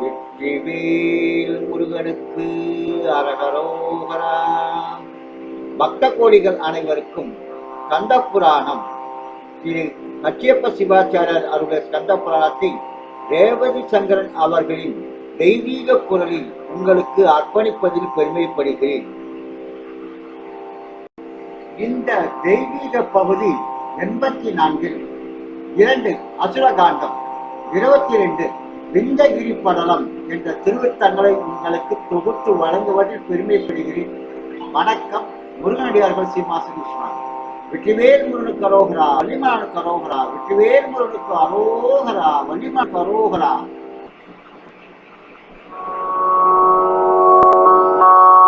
வெற்றிவேல் முருகனுக்கு அரகரோகரா. பக்த கோடிகள் அனைவருக்கும் கந்த புராணம் திரு கச்சியப்ப சிவாச்சாரியர் அவருடைய கந்த புராணத்தை ரேவதி சங்கரன் அவர்களின் தெய்வீக குரலில் உங்களுக்கு அர்ப்பணிப்பதில் பெருமைப்படுகிறேன். இந்த தெய்வீக பகுதி எண்பத்தி நான்கில் இரண்டு அசுரகாண்டம் இருபத்தி ரெண்டு விந்தகிரி படலம் என்ற திருவித்தங்களை உங்களுக்கு தொகுத்து வழங்குவதில் பெருமைப்படுகிறேன். வணக்கம். முருகனடியார்கள் சீமாசன் விஸ்வநாத் வெற்றிவேல் முருகனுக்கு அரோகரா வள்ளிமலனுக்கு அரோகரா வெற்றிவேல் முருகனுக்கு அரோகரா வள்ளிமனுக்கு அரோகரா.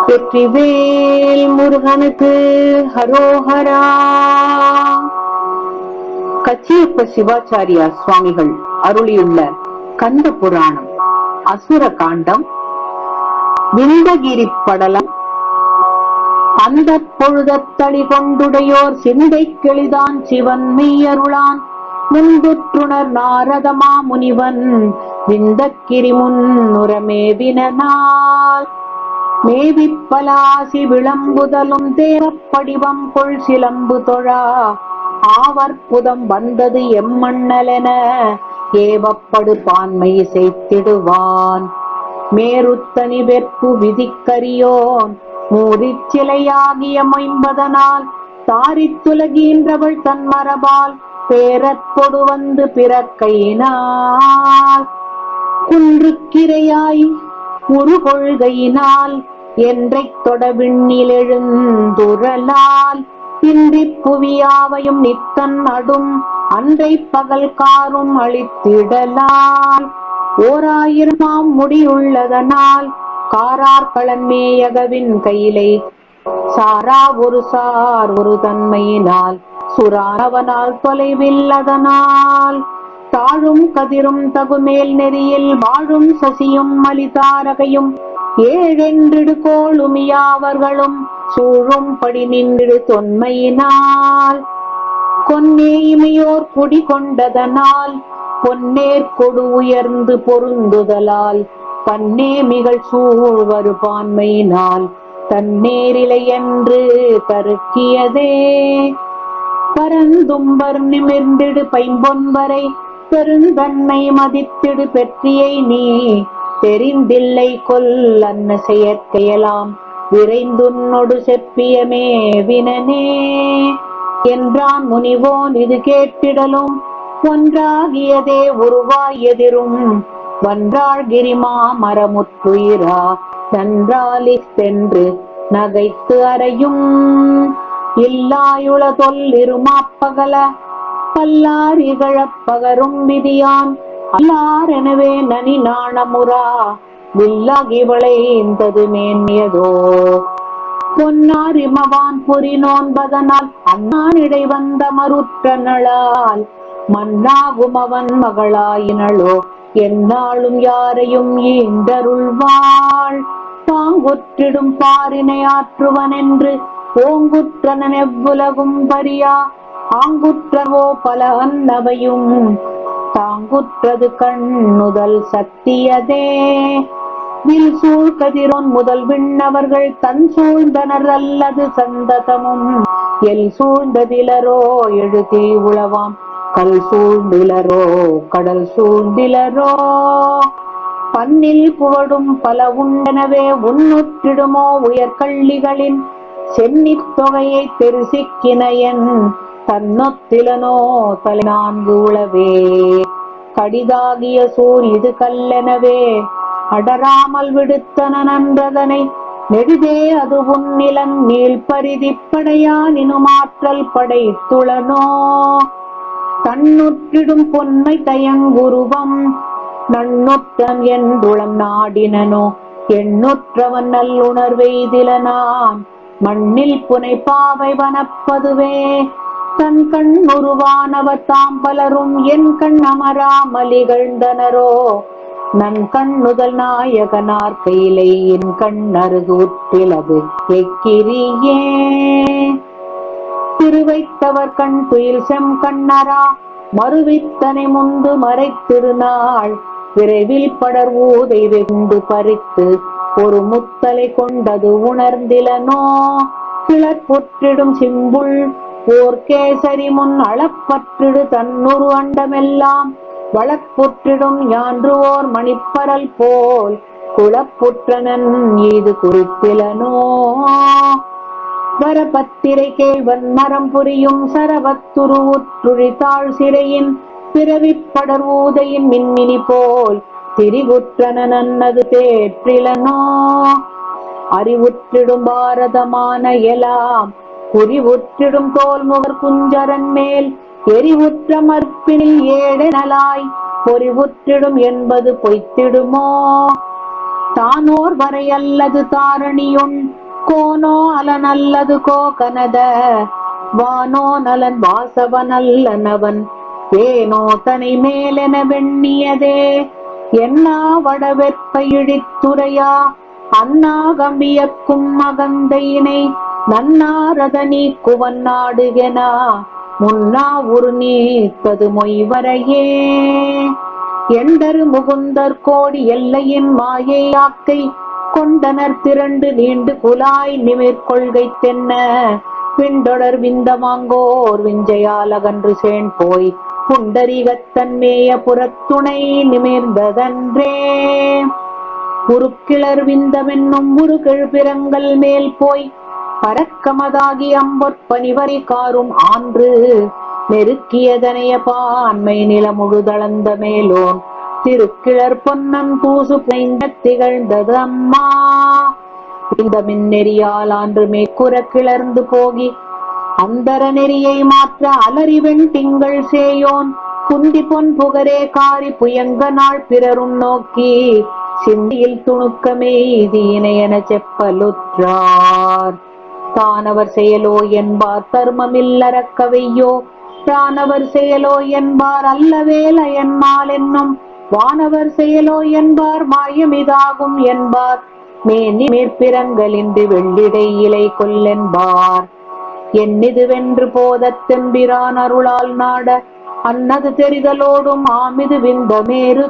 வெற்றிவேல் முருகனுக்கு ஹரோஹரா கச்சியப்ப சிவாச்சாரியா சுவாமிகள் அருளியுள்ள கந்த புராணம் அசுர காண்டம் விந்தகிரி படலம் அந்த பொழுதத்தளி கொண்டுடையோர் சிந்தை கெளிதான் சிவன் மெய்யருளான். முன்புற்றுணர் நாரதமா முனிவன் விந்தக்கிரி முன்னுரமேவினால் மேவிப்பலாசி விளம்புதலும் தேரப்படிவம் கொள் சிலம்பு தொழா. ஆவற்புதம் வந்தது எம்மண்ணலென ஏவப்படு பான்மை செய்திடுவான் மேருத்தனி வெற்பு விதிக்கரியோன். மூரிச் சிலையாகிய தாரித்துலகின்றவள் தன் மரபால். பேரற்பொடு வந்து பிறக்கையினால் குன்றுக்கிரையாய் ஒரு கொள்கையினால் என்றைத் தொடவிண்ணில் எழுந்துரலால். இன்றி புவியாவையும் நித்தன் அடும் அன்றை பகல் காரும் அழித்திடலால் ஓராயிரமாம் முடியுள்ளதனால் காரார் பழமேயகவின் கையிலை சாரா ஒரு சார் ஒரு தன்மையினால் சுரானவனால் தொலைவில் அதனால் தாழும் கதிரும் தகுமேல் நெறியில் வாழும் சசியும் மலிதாரகையும் ஏழென்றிடு கோளுமியாவர்களும் சூழும்படி நின்றிடு தொன்மையினால். கொன்னே இமையோர் குடி கொண்டதனால் பொன்னேர் கொடு உயர்ந்து பொருந்துதலால் பன்னே மிகள் சூழ்வரு பான்மையினால் தன்னேரிலை என்று கருக்கியதே. பரந்தும்பர் நிமிர்ந்திடு பைம்பொன்வரை பெருந்தன்மை மதித்திடு பெற்றியை நீ தெரிந்தில்லை கொல் அன்ன செயற்கையலாம் விரைந்துன்னொடு செப்பியமே வினனே. என்றான் முனிவோன் இது கேட்டிடலும். ஒன்றாகியதே உருவாய் எதிரும். வன்றாள் கிரிமா மரமுற்றுயிரா சென்றாலி சென்று நகைத்து அறையும். இல்லாயுள தொல்லிருமாப்பகல பல்லார் இகழப் பகரும் விதியான் அல்லார் எனவே நனி நாணமுறா வில்லாகி இந்தது மேன்மியதோ. பொன்னார் இமவான் புரி நோன்பதனால் அண்ணானிடை வந்த மறுற்ற நளால் மன்னாகும் அவன் மகளாயினளோ. எந்நாளும் யாரையும் ஈண்டருள்வாள். தாங்குற்றிடும் பாரினை ஆற்றுவன் என்று ஓங்குற்றனன் எவ்வுலகும் பரியா. ஆங்குற்றவோ பல அன்னவையும் தாங்குற்றது கண்ணுதல் சத்தியதே. வில் சூழ் கதிரோன் முதல் விண்ணவர்கள் தன் சூழ்ந்தனர் அல்லது சந்ததமும். எல் சூழ்ந்ததிலரோ எழுதி உளவாம். கல் சூழ்ந்திலரோ கடல் சூழ்ந்திலரோ. பன்னில் புகழும் பல உண்டனவே உன்னுற்றிடுமோ உயர்கள்ளிகளின் சென்னித் தொகையை தெரிசிக்கினையன் தன்னொத்திலனோ தலை நான்கு உளவே. கடிதாகிய சூர் இது கல்லெனவே. அடராமல் விடுத்தன நன்றதனை நெடுதே அது உன்னிலன் நீள் பரிதிப்படையானினும் ஆற்றல் படைத்துளனோ. தன்னுற்றிடும் பொன்மை தயங்குருவம் நன்னுற்றன் என்றுளம் நாடினனோ. எண்ணுற்றவன் நல்லுணர்வெய்திலனான் மண்ணில் புனை பாவை வனப்பதுவே. தன் கண் உருவானவர் தாம் பலரும் என் கண் அமராமலிகழ்ந்தனரோ. நன் கண்ணுதல் நாயகனார் கையிலை என் கண் அருகூற்றிலது எக்கிரியே திருவைத்தவர் கண் துயில் செம் கண்ணரா மறுவித்தனை முந்து மறைத்திருநாள் விரைவில் படர் ஊதை வெந்து பறித்து ஒரு முத்தலை கொண்டது உணர்ந்திலனோ? கிளற்பொற்றிடும் சிம்புள் ஓர் கேசரி முன் அளப்பற்றிடு தன்னுரு அண்டமெல்லாம். வளப்புற்றிடும் யான்று மணிப்பரல் போல் குளப்புற்றனன் இது குறிப்பிலனோ வரபத்திரை கேழ்வன் மரம் புரியும் சரவத்துருவுற்றுழி தாழ் சிறையின் பிறவிப்படர் ஊதையின் மின்மினி போல் திரிவுற்றனது தேற்றிலனோ? அறிவுற்றிடும் பாரதமான எலாம் குறிவுற்றிடும் தோல்முகர் குஞ்சரன் மேல் எரிவுற்ற மற்பினில் ஏழெனலாய் பொறிவுற்றிடும் என்பது பொய்த்திடுமோ? தானோர் வரை அல்லது தாரணியுண் கோனோ அலன் அல்லது கோகனத வானோ நலன் வாசவன் அல்லனவன் ஏனோ தனை மேலென வெண்ணியதே என்னா வடவெற்ப இழித்துறையா அண்ணா கம்பியக்கும் மகந்தையினை நன்னாரத நீக்குவன் நாடுகெனா? முன்னா ஒரு நீத்தது மொய்வரையே. எண்டரு முகுந்தர் கோடி எல்லையின் மாயை ஆக்கை கொண்டனர் திரண்டு நீண்டு குலாய் நிமிர் கொள்கை தென்ன. விண்டொடர் விந்தமாங்கோர் விஞ்சையால் அகன்று சேன் போய் புண்டரீகத்தன்மேய புறத்துணை நிமிர்ந்ததன்றே. உருக்கிளர் விந்தமென்னும் உருகிழ் பிறங்கள் மேல் போய் பறக்கமதாகி அம்பொற்பனிவரை காரும் ஆன்று நெருக்கியதனைய பான்மை நிலமுழுதளந்த மேலோன் திருக்கிழர் பொன்னன் தூசு பைந்த திகழ்ந்தது அம்மா. இந்த மின்னெறியால் ஆன்று மேற்குற கிளர்ந்து போகி அந்தர நெறியை மாற்ற அலறிவெண் திங்கள் சேயோன் குந்தி பொன் புகரே காரி புயங்க நாள் பிறரும் நோக்கி சிந்தியில் துணுக்கமே இது இணையென செப்பலுற்றார். தானவர் செயலோ என்பார். தர்மமில்லறக்கவையோ தானவர் செயலோ என்பார். அல்லவேல என்மால் என்னும் வானவர் செயலோ என்பார். மாயமிதாகும் என்பார். மேனி மேற்பிறங்களின்றி வெள்ளிடை இலை கொல்லென்பார் என்னிது வென்று போதத் தெம்பிரான் அருளால் நாட அன்னது தெரிதலோடும் ஆமிது விந்தமேறு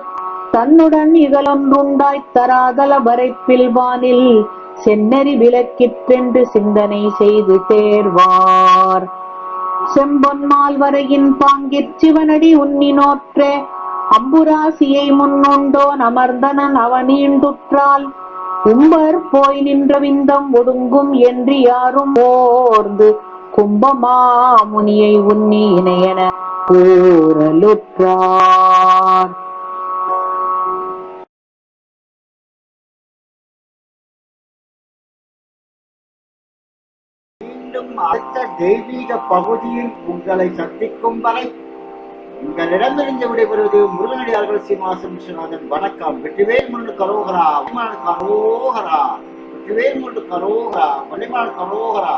தன்னுடன் இகலொன்றுண்டாய்த் தராதல வரைப்பில் வானில் சென்னறி விளக்கிற்றென்று சிந்தனை செய்து தேர்வார். செம்பொன்மால் வரையின் பாங்கிற் சிவனடி உன்னினோற்றே அம்புராசியை முன்னுண்டோன் அமர்ந்தனன் அவனீண்டுற்றால் உம்பர் போய் நின்ற விந்தம் ஒடுங்கும் என்று யாரும் ஓர்ந்து கும்பமாமுனியை உன்னி இணையன கூறலுற்றார். மீண்டும் அடுத்த தெய்வீக பகுதியில் உங்களை சந்திக்கும் வரை உங்களிடமிருந்து விடைபெறுவது முருகனடியார்கள் சீமாசம் விஸ்வநாதன். வணக்கம். வெற்றிவேல் முன்னு கரோகரா வலிமான கரோகரா வெற்றிவேல் முன்னு கரோகரா வலிமான கரோகரா.